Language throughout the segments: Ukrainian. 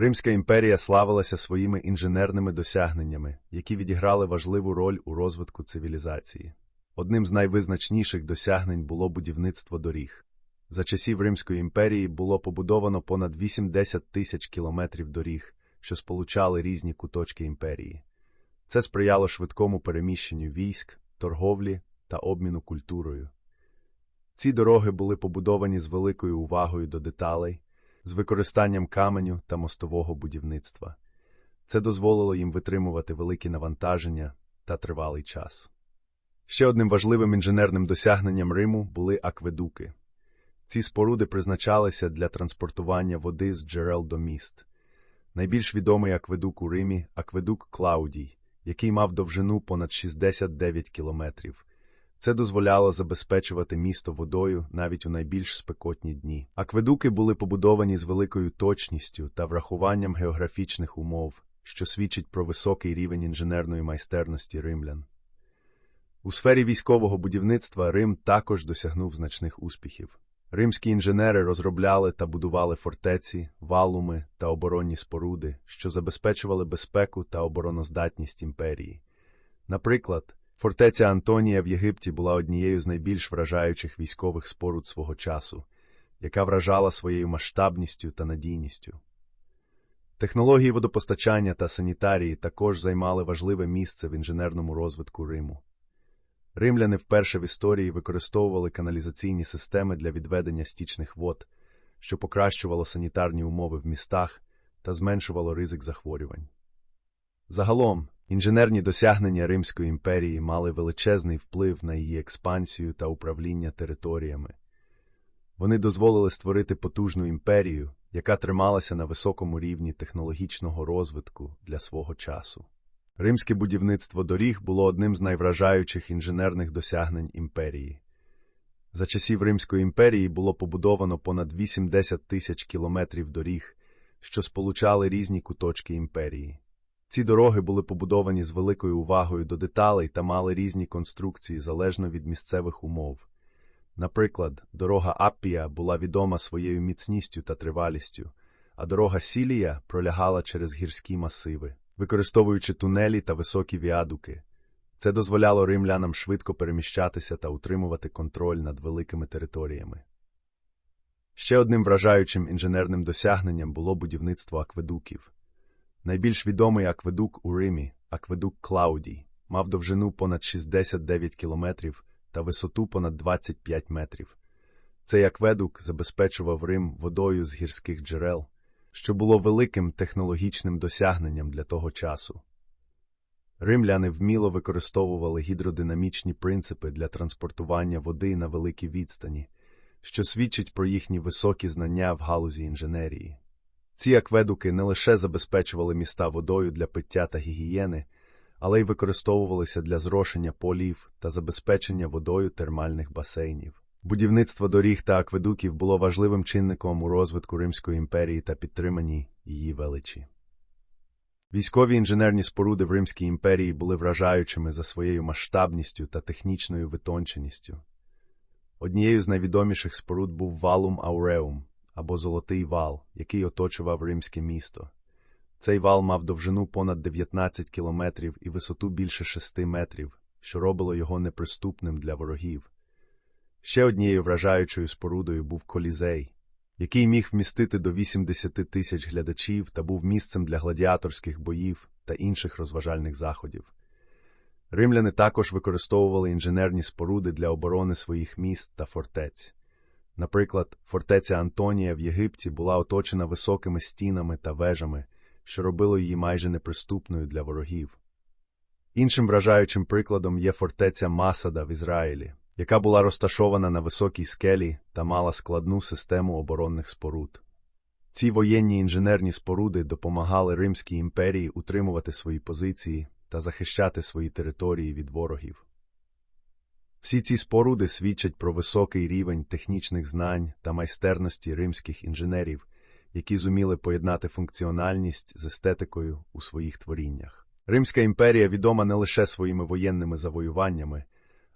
Римська імперія славилася своїми інженерними досягненнями, які відіграли важливу роль у розвитку цивілізації. Одним з найвизначніших досягнень було будівництво доріг. За часів Римської імперії було побудовано понад 80 тисяч кілометрів доріг, що сполучали різні куточки імперії. Це сприяло швидкому переміщенню військ, торговлі та обміну культурою. Ці дороги були побудовані з великою увагою до деталей, з використанням каменю та мостового будівництва. Це дозволило їм витримувати великі навантаження та тривалий час. Ще одним важливим інженерним досягненням Риму були акведуки. Ці споруди призначалися для транспортування води з джерел до міст. Найбільш відомий акведук у Римі акведук Клаудій, який мав довжину понад 69 кілометрів. Це дозволяло забезпечувати місто водою навіть у найбільш спекотні дні. Акведуки були побудовані з великою точністю та врахуванням географічних умов, що свідчить про високий рівень інженерної майстерності римлян. У сфері військового будівництва Рим також досягнув значних успіхів. Римські інженери розробляли та будували фортеці, валуми та оборонні споруди, що забезпечували безпеку та обороноздатність імперії. Наприклад, фортеця Антонія в Єгипті була однією з найбільш вражаючих військових споруд свого часу, яка вражала своєю масштабністю та надійністю. Технології водопостачання та санітарії також займали важливе місце в інженерному розвитку Риму. Римляни вперше в історії використовували каналізаційні системи для відведення стічних вод, що покращувало санітарні умови в містах та зменшувало ризик захворювань. Загалом, інженерні досягнення Римської імперії мали величезний вплив на її експансію та управління територіями. Вони дозволили створити потужну імперію, яка трималася на високому рівні технологічного розвитку для свого часу. Римське будівництво доріг було одним з найвражаючих інженерних досягнень імперії. За часів Римської імперії було побудовано понад 80 тисяч кілометрів доріг, що сполучали різні куточки імперії. Ці дороги були побудовані з великою увагою до деталей та мали різні конструкції залежно від місцевих умов. Наприклад, дорога Аппія була відома своєю міцністю та тривалістю, а дорога Сілія пролягала через гірські масиви використовуючи тунелі та високі віадуки. Це дозволяло римлянам швидко переміщатися та утримувати контроль над великими територіями. Ще одним вражаючим інженерним досягненням було будівництво акведуків. Найбільш відомий акведук у Римі, акведук Клаудій, мав довжину понад 69 кілометрів та висоту понад 25 метрів. Цей акведук забезпечував Рим водою з гірських джерел що було великим технологічним досягненням для того часу. Римляни вміло використовували гідродинамічні принципи для транспортування води на великій відстані, що свідчить про їхні високі знання в галузі інженерії. Ці акведуки не лише забезпечували міста водою для пиття та гігієни, але й використовувалися для зрошення полів та забезпечення водою термальних басейнів. Будівництво доріг та акведуків було важливим чинником у розвитку Римської імперії та підтриманні її величі. Військові інженерні споруди в Римській імперії були вражаючими за своєю масштабністю та технічною витонченістю. Однією з найвідоміших споруд був валум Ауреум або Золотий вал, який оточував римське місто. Цей вал мав довжину понад 19 кілометрів і висоту більше 6 метрів, що робило його неприступним для ворогів. Ще однією вражаючою спорудою був колізей, який міг вмістити до 80 тисяч глядачів та був місцем для гладіаторських боїв та інших розважальних заходів. Римляни також використовували інженерні споруди для оборони своїх міст та фортець. Наприклад, фортеця Антонія в Єгипті була оточена високими стінами та вежами, що робило її майже неприступною для ворогів. Іншим вражаючим прикладом є фортеця Масада в Ізраїлі яка була розташована на високій скелі та мала складну систему оборонних споруд. Ці воєнні інженерні споруди допомагали Римській імперії утримувати свої позиції та захищати свої території від ворогів. Всі ці споруди свідчать про високий рівень технічних знань та майстерності римських інженерів, які зуміли поєднати функціональність з естетикою у своїх творіннях. Римська імперія відома не лише своїми воєнними завоюваннями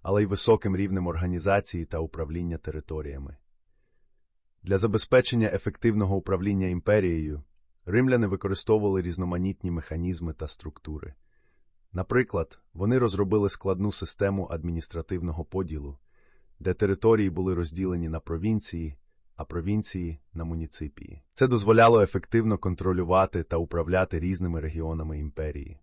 але й високим рівнем організації та управління територіями. Для забезпечення ефективного управління імперією римляни використовували різноманітні механізми та структури. Наприклад, вони розробили складну систему адміністративного поділу, де території були розділені на провінції, а провінції на муніципії. Це дозволяло ефективно контролювати та управляти різними регіонами імперії.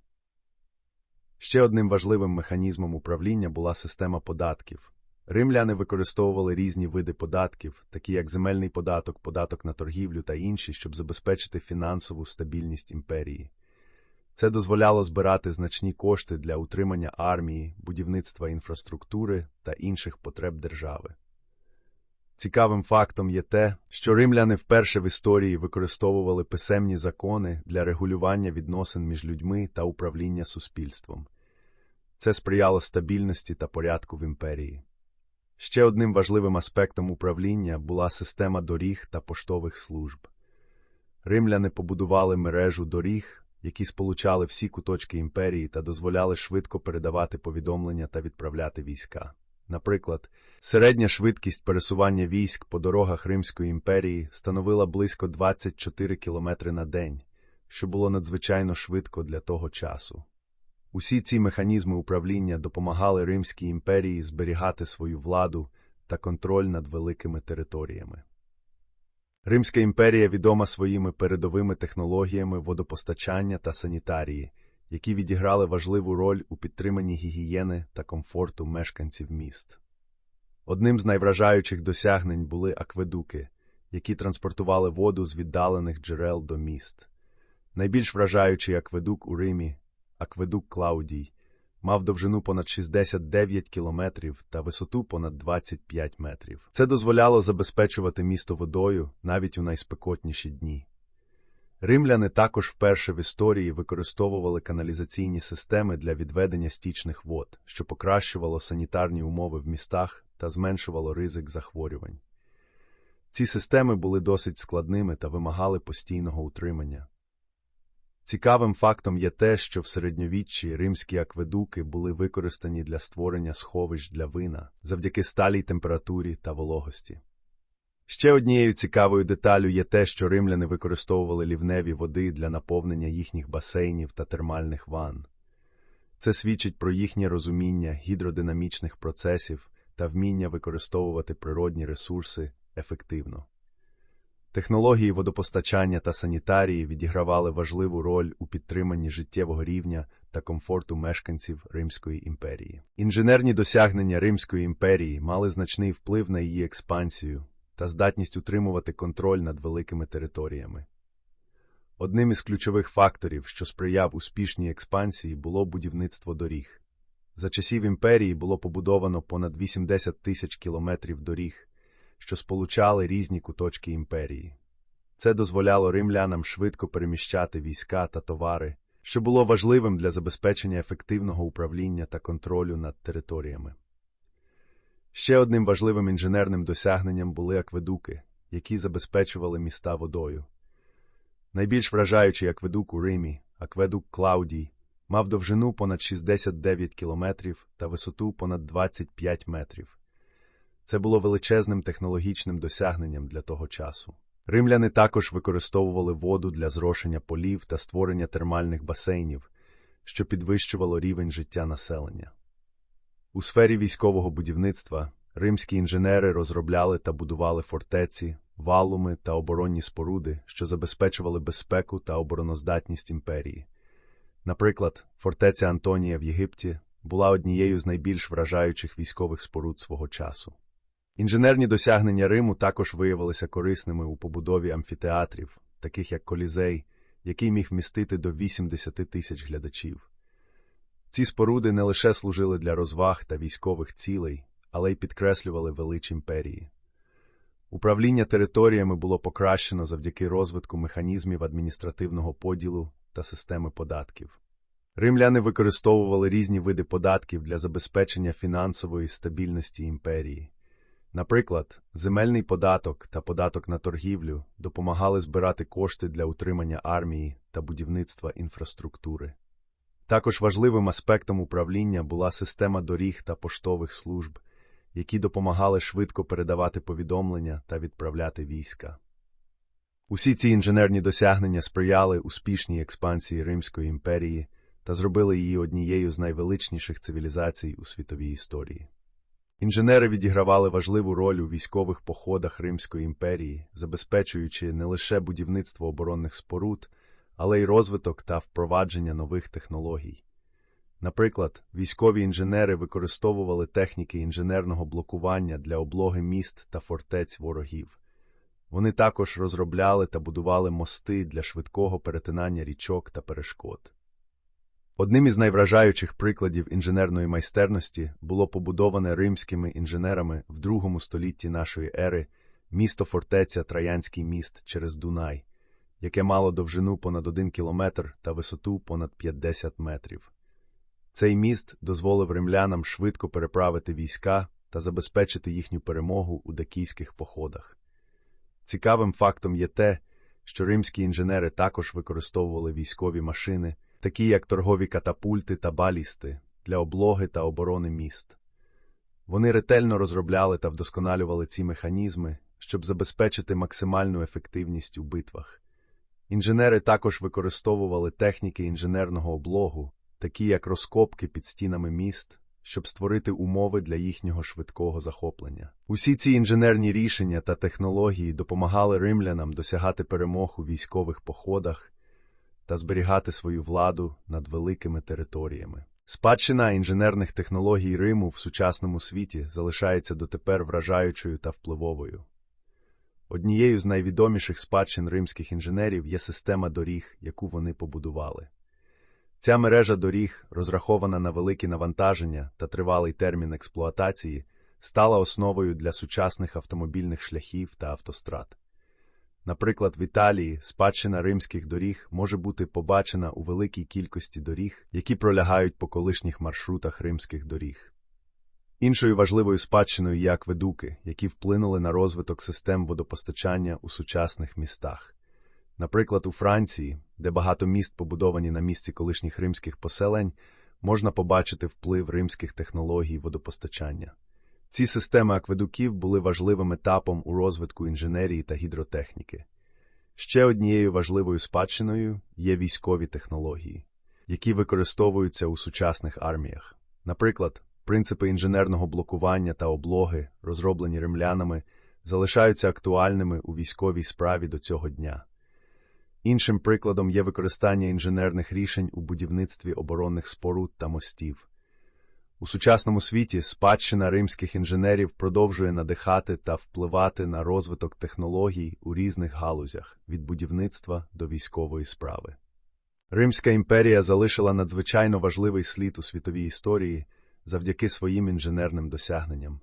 Ще одним важливим механізмом управління була система податків. Римляни використовували різні види податків, такі як земельний податок, податок на торгівлю та інші, щоб забезпечити фінансову стабільність імперії. Це дозволяло збирати значні кошти для утримання армії, будівництва інфраструктури та інших потреб держави. Цікавим фактом є те, що римляни вперше в історії використовували писемні закони для регулювання відносин між людьми та управління суспільством. Це сприяло стабільності та порядку в імперії. Ще одним важливим аспектом управління була система доріг та поштових служб. Римляни побудували мережу доріг, які сполучали всі куточки імперії та дозволяли швидко передавати повідомлення та відправляти війська. Наприклад, середня швидкість пересування військ по дорогах Римської імперії становила близько 24 км на день, що було надзвичайно швидко для того часу. Усі ці механізми управління допомагали Римській імперії зберігати свою владу та контроль над великими територіями. Римська імперія відома своїми передовими технологіями водопостачання та санітарії, які відіграли важливу роль у підтриманні гігієни та комфорту мешканців міст. Одним з найвражаючих досягнень були акведуки, які транспортували воду з віддалених джерел до міст. Найбільш вражаючий акведук у Римі акведук Клаудій, мав довжину понад 69 кілометрів та висоту понад 25 метрів. Це дозволяло забезпечувати місто водою навіть у найспекотніші дні. Римляни також вперше в історії використовували каналізаційні системи для відведення стічних вод, що покращувало санітарні умови в містах та зменшувало ризик захворювань. Ці системи були досить складними та вимагали постійного утримання. Цікавим фактом є те, що в середньовіччі римські акведуки були використані для створення сховищ для вина завдяки сталій температурі та вологості. Ще однією цікавою деталю є те, що римляни використовували лівневі води для наповнення їхніх басейнів та термальних ванн. Це свідчить про їхнє розуміння гідродинамічних процесів та вміння використовувати природні ресурси ефективно. Технології водопостачання та санітарії відігравали важливу роль у підтриманні життєвого рівня та комфорту мешканців Римської імперії. Інженерні досягнення Римської імперії мали значний вплив на її експансію та здатність утримувати контроль над великими територіями. Одним із ключових факторів, що сприяв успішній експансії, було будівництво доріг. За часів імперії було побудовано понад 80 тисяч кілометрів доріг що сполучали різні куточки імперії. Це дозволяло римлянам швидко переміщати війська та товари, що було важливим для забезпечення ефективного управління та контролю над територіями. Ще одним важливим інженерним досягненням були акведуки, які забезпечували міста водою. Найбільш вражаючий акведук у Римі, акведук Клаудій, мав довжину понад 69 кілометрів та висоту понад 25 метрів. Це було величезним технологічним досягненням для того часу. Римляни також використовували воду для зрошення полів та створення термальних басейнів, що підвищувало рівень життя населення. У сфері військового будівництва римські інженери розробляли та будували фортеці, валуми та оборонні споруди, що забезпечували безпеку та обороноздатність імперії. Наприклад, фортеця Антонія в Єгипті була однією з найбільш вражаючих військових споруд свого часу. Інженерні досягнення Риму також виявилися корисними у побудові амфітеатрів, таких як Колізей, який міг вмістити до 80 тисяч глядачів. Ці споруди не лише служили для розваг та військових цілей, але й підкреслювали велич імперії. Управління територіями було покращено завдяки розвитку механізмів адміністративного поділу та системи податків. Римляни використовували різні види податків для забезпечення фінансової стабільності імперії. Наприклад, земельний податок та податок на торгівлю допомагали збирати кошти для утримання армії та будівництва інфраструктури. Також важливим аспектом управління була система доріг та поштових служб, які допомагали швидко передавати повідомлення та відправляти війська. Усі ці інженерні досягнення сприяли успішній експансії Римської імперії та зробили її однією з найвеличніших цивілізацій у світовій історії. Інженери відігравали важливу роль у військових походах Римської імперії, забезпечуючи не лише будівництво оборонних споруд, але й розвиток та впровадження нових технологій. Наприклад, військові інженери використовували техніки інженерного блокування для облоги міст та фортець ворогів. Вони також розробляли та будували мости для швидкого перетинання річок та перешкод. Одним із найвражаючих прикладів інженерної майстерності було побудоване римськими інженерами в другому столітті нашої ери місто фортеця Траянський міст через Дунай, яке мало довжину понад один кілометр та висоту понад 50 метрів. Цей міст дозволив римлянам швидко переправити війська та забезпечити їхню перемогу у дакійських походах. Цікавим фактом є те, що римські інженери також використовували військові машини, такі як торгові катапульти та балісти, для облоги та оборони міст. Вони ретельно розробляли та вдосконалювали ці механізми, щоб забезпечити максимальну ефективність у битвах. Інженери також використовували техніки інженерного облогу, такі як розкопки під стінами міст, щоб створити умови для їхнього швидкого захоплення. Усі ці інженерні рішення та технології допомагали римлянам досягати перемог у військових походах та зберігати свою владу над великими територіями. Спадщина інженерних технологій Риму в сучасному світі залишається дотепер вражаючою та впливовою. Однією з найвідоміших спадщин римських інженерів є система доріг, яку вони побудували. Ця мережа доріг, розрахована на великі навантаження та тривалий термін експлуатації, стала основою для сучасних автомобільних шляхів та автострад. Наприклад, в Італії спадщина римських доріг може бути побачена у великій кількості доріг, які пролягають по колишніх маршрутах римських доріг. Іншою важливою спадщиною є акведуки, які вплинули на розвиток систем водопостачання у сучасних містах. Наприклад, у Франції, де багато міст побудовані на місці колишніх римських поселень, можна побачити вплив римських технологій водопостачання. Ці системи акведуків були важливим етапом у розвитку інженерії та гідротехніки. Ще однією важливою спадщиною є військові технології, які використовуються у сучасних арміях. Наприклад, принципи інженерного блокування та облоги, розроблені римлянами, залишаються актуальними у військовій справі до цього дня. Іншим прикладом є використання інженерних рішень у будівництві оборонних споруд та мостів. У сучасному світі спадщина римських інженерів продовжує надихати та впливати на розвиток технологій у різних галузях від будівництва до військової справи. Римська імперія залишила надзвичайно важливий слід у світовій історії завдяки своїм інженерним досягненням.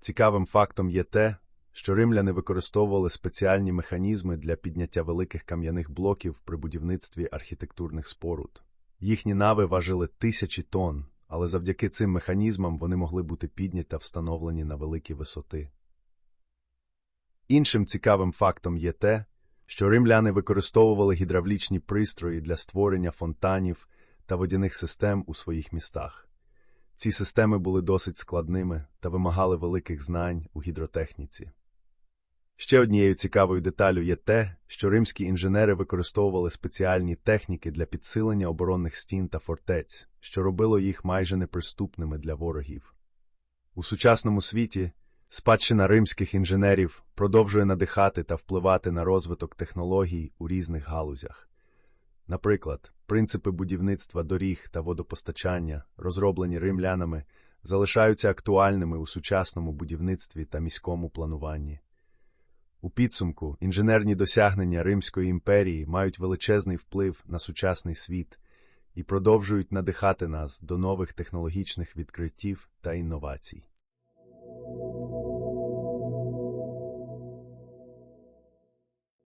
Цікавим фактом є те, що римляни використовували спеціальні механізми для підняття великих кам'яних блоків при будівництві архітектурних споруд. Їхні нави важили тисячі тонн, але завдяки цим механізмам вони могли бути підняті та встановлені на великі висоти. Іншим цікавим фактом є те, що римляни використовували гідравлічні пристрої для створення фонтанів та водяних систем у своїх містах. Ці системи були досить складними та вимагали великих знань у гідротехніці. Ще однією цікавою деталю є те, що римські інженери використовували спеціальні техніки для підсилення оборонних стін та фортець, що робило їх майже неприступними для ворогів. У сучасному світі спадщина римських інженерів продовжує надихати та впливати на розвиток технологій у різних галузях. Наприклад, принципи будівництва доріг та водопостачання, розроблені римлянами, залишаються актуальними у сучасному будівництві та міському плануванні. У підсумку інженерні досягнення Римської імперії мають величезний вплив на сучасний світ і продовжують надихати нас до нових технологічних відкриттів та інновацій.